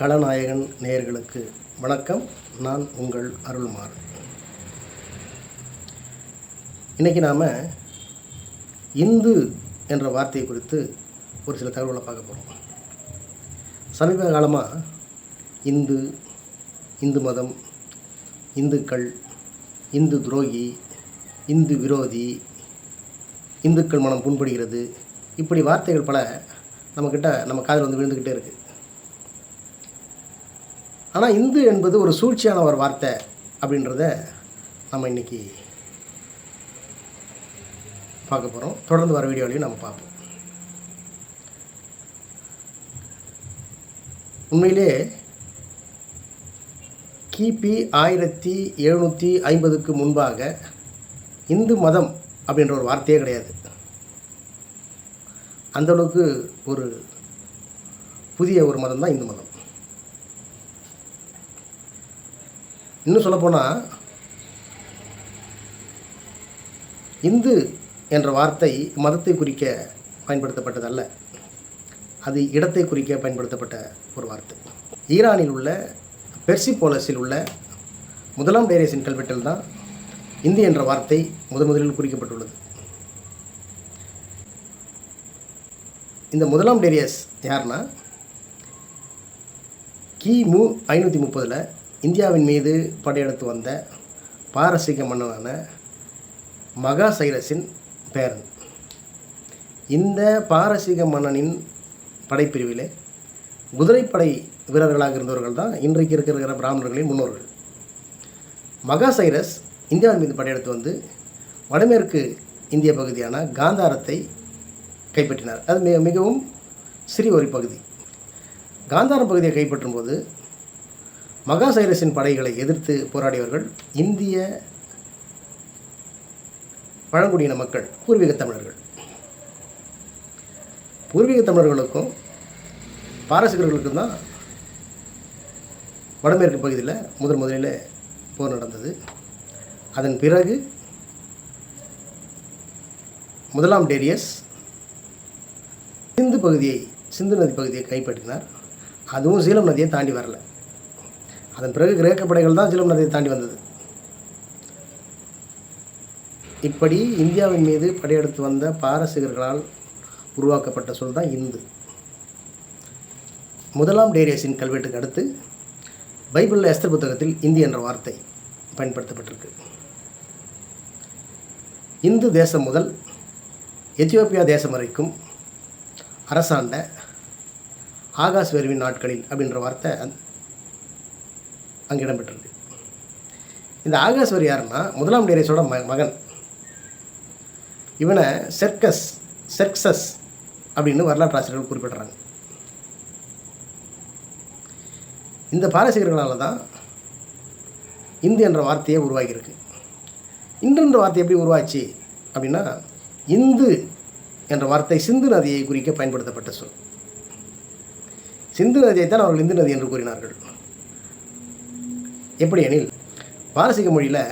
களநாயகன் நேயர்களுக்கு வணக்கம். நான் உங்கள் அருள்மார். இன்றைக்கி நாம் இந்து என்ற வார்த்தையை குறித்து ஒரு சில தகவலை பார்க்க போகிறோம் சமீப காலமாக இந்து இந்து மதம் இந்துக்கள் இந்து துரோகி இந்து விரோதி இந்துக்கள் மனம் புண்படுகிறது இப்படி வார்த்தைகள் பல நம்மக்கிட்ட நம்ம காதில் வந்து விழுந்துக்கிட்டே இருக்குது ஆனால் இந்து என்பது ஒரு சூழ்ச்சியான ஒரு வார்த்தை அப்படின்றத நம்ம இன்றைக்கி பார்க்க போகிறோம் தொடர்ந்து வர வீடியோலையும் நம்ம பார்ப்போம். உண்மையிலே கிபி ஆயிரத்தி எழுநூற்றி ஐம்பதுக்கு முன்பாக இந்து மதம் அப்படின்ற ஒரு வார்த்தையே கிடையாது. அந்த அளவுக்கு ஒரு புதிய ஒரு மதம் தான் இந்து மதம். இன்னும் சொல்லப்போனால் இந்து என்ற வார்த்தை மதத்தை குறிக்க பயன்படுத்தப்பட்டதல்ல. அது இடத்தை குறிக்க பயன்படுத்தப்பட்ட ஒரு வார்த்தை. ஈரானில் உள்ள பெர்சிபோலஸில் உள்ள முதலாம் டேரேசின் கல்வெட்டில் தான் இந்து என்ற வார்த்தை முதன் முதலில் குறிக்கப்பட்டுள்ளது. இந்த முதலாம் டேரியஸ் யார்னா கிமு ஐநூற்றி முப்பதில் இந்தியாவின் மீது படையெடுத்து வந்த பாரசீக மன்னனான மகா சைரஸின் பேரன். இந்த பாரசீக மன்னனின் படைப்பிரிவிலே குதிரைப்படை வீரர்களாக இருந்தவர்கள் தான் இன்றைக்கு இருக்கிற பிராமணர்களின் முன்னோர்கள். மகா சைரஸ் இந்தியாவின் மீது படையெடுத்து வந்து வடமேற்கு இந்திய பகுதியான காந்தாரத்தை கைப்பற்றினார். அது மிக மிகவும் சிறிய ஒரு பகுதி. காந்தாரம் பகுதியை கைப்பற்றும் போது மகா சைரஸின் படைகளை எதிர்த்து போராடியவர்கள் இந்திய பழங்குடியின மக்கள் பூர்வீக தமிழர்கள். பூர்வீக தமிழர்களுக்கும் பாரசீகர்களுக்கும் தான் வடமேற்கு பகுதியில் முதன் முதலில் போர் நடந்தது. அதன் பிறகு முதலாம் டேரியஸ் சிந்து பகுதியை சிந்து நதி பகுதியை கைப்பற்றினார். அதுவும் சீலம் நதியை தாண்டி வரலை. அதன் பிறகு கிரேக்க படைகள் தான் சீலம் நதியை தாண்டி வந்தது. இப்படி இந்தியாவின் மீது படையெடுத்து வந்த பாரசீகர்களால் உருவாக்கப்பட்ட சொல் தான் இந்து. முதலாம் டேரியஸின் கல்வெட்டுக்கு அடுத்து பைபிளில் எஸ்தர் புத்தகத்தில் இந்தி என்ற வார்த்தை பயன்படுத்தப்பட்டிருக்கு. இந்து தேசம் முதல் எத்தியோப்பியா தேசம் வரைக்கும் அரசாண்ட ஆகாஷ் வெறுவின் நாட்களில் அப்படின்ற வார்த்தை அங்கே இடம்பெற்றிருக்கு இந்த ஆகாஸ்வர் யாருன்னா முதலாம் டேரேஸோட ம மகன். இவனை செர்க்கஸ் செர்க்சஸ் அப்படின்னு வரலாற்று ஆசிரியர்கள் குறிப்பிடுறாங்க. இந்த பாரசீகர்களால் தான் இந்து என்ற வார்த்தையே உருவாகியிருக்கு. இந்து என்ற வார்த்தை எப்படி உருவாச்சு அப்படின்னா இந்து என்ற வார்த்தை சிந்து நதியை குறிக்க பயன்படுத்தப்பட்ட சொல். சிந்து நதியை தான் அவர்கள் இந்து நதி என்று கூறினார்கள். எப்படி எனில் பாரசீக மொழியில்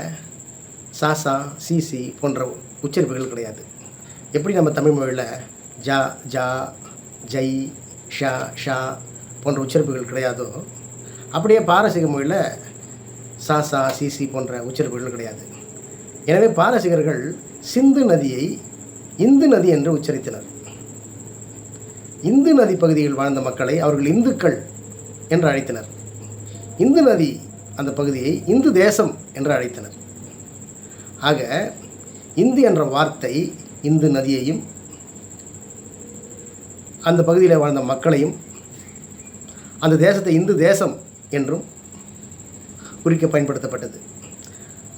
சாசா சிசி போன்ற உச்சரிப்புகள் கிடையாது. எப்படி நம்ம தமிழ் மொழியில் ஜா ஜா ஜை ஷா ஷா போன்ற உச்சரிப்புகள் கிடையாதோ அப்படியே பாரசீக மொழியில் சாசா சிசி போன்ற உச்சரிப்புகள் கிடையாது. எனவே பாரசீகர்கள் சிந்து நதியை இந்து நதி என்று உச்சரித்தனர். இந்து நதி பகுதியில் வாழ்ந்த மக்களை அவர்கள் இந்துக்கள் என்று அழைத்தனர். இந்து நதி அந்த பகுதியை இந்து தேசம் என்று அழைத்தனர். ஆக இந்து என்ற வார்த்தை இந்து நதியையும் அந்த பகுதியில் வாழ்ந்த மக்களையும் அந்த தேசத்தை இந்து தேசம் என்றும் குறிக்க பயன்படுத்தப்பட்டது.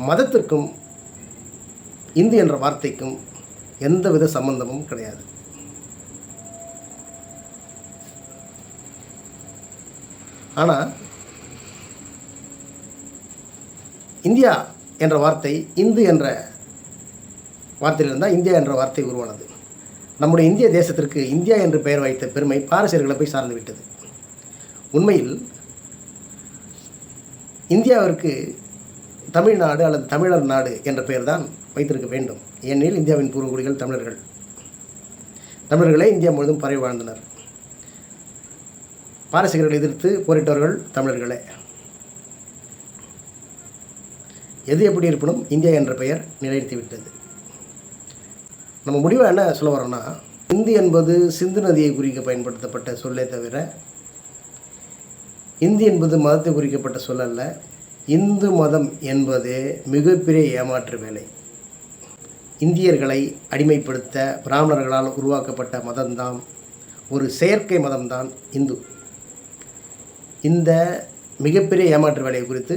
மதத்திற்கும் இந்து என்ற வார்த்தைக்கும் எந்தவித சம்பந்தமும் கிடையாது. ஆனால் இந்தியா என்ற வார்த்தை இந்து என்ற வார்த்தையிலிருந்தால் இந்தியா என்ற வார்த்தை உருவானது. நம்முடைய இந்திய தேசத்திற்கு இந்தியா என்று பெயர் வைத்த பெருமை பாரசீகர்களை போய் சார்ந்து விட்டது. உண்மையில் இந்தியாவிற்கு தமிழ்நாடு அல்லது தமிழர் நாடு என்ற பெயர் தான் வைத்திருக்க வேண்டும். ஏனெனில் இந்தியாவின் பூர்வகுடிகள் தமிழர்கள். தமிழர்களே இந்தியா முழுவதும் பரவி வாழ்ந்தனர். பாரசீகர்களை எதிர்த்து போரிட்டவர்கள் தமிழர்களே. எது எப்படி இருப்பினும் இந்தியா என்ற பெயர் நிலைநிறுத்தி விட்டது. நம்ம முடிவை என்ன சொல்ல வரோம்னா இந்தி என்பது சிந்து நதியை குறிக்க பயன்படுத்தப்பட்ட சொல்லே தவிர இந்தி என்பது மதத்தை குறிக்கப்பட்ட சொல் அல்ல. இந்து மதம் என்பது மிகப்பெரிய ஏமாற்று வேலை. இந்தியர்களை அடிமைப்படுத்த பிராமணர்களால் உருவாக்கப்பட்ட மதம்தான் ஒரு செயற்கை மதம்தான் இந்து. இந்த மிகப்பெரிய ஏமாற்று வேலையை குறித்து